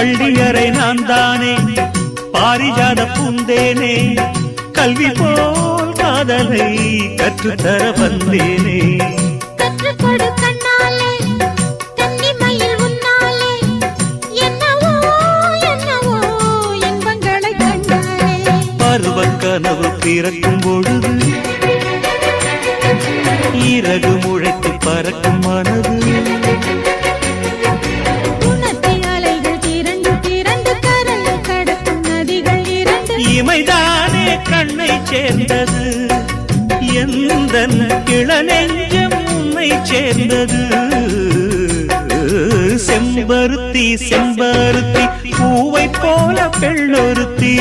பள்ளியறை நான் தானே பாரிஜாத பூந்தேனே? கல்வி போல் காதலை கற்றுத்தர வந்தேனே. கனவு பிறக்கும் பொழுது இறகு முளைத்து பறக்கும் மனது இமைதானே கண்ணை சேர்ந்தது? எந்த இளநெஞ்சம் உன்னை சேர்ந்தது? செம்பருத்தி செம்பருத்தி பூவை போல பெள்ளொருத்தி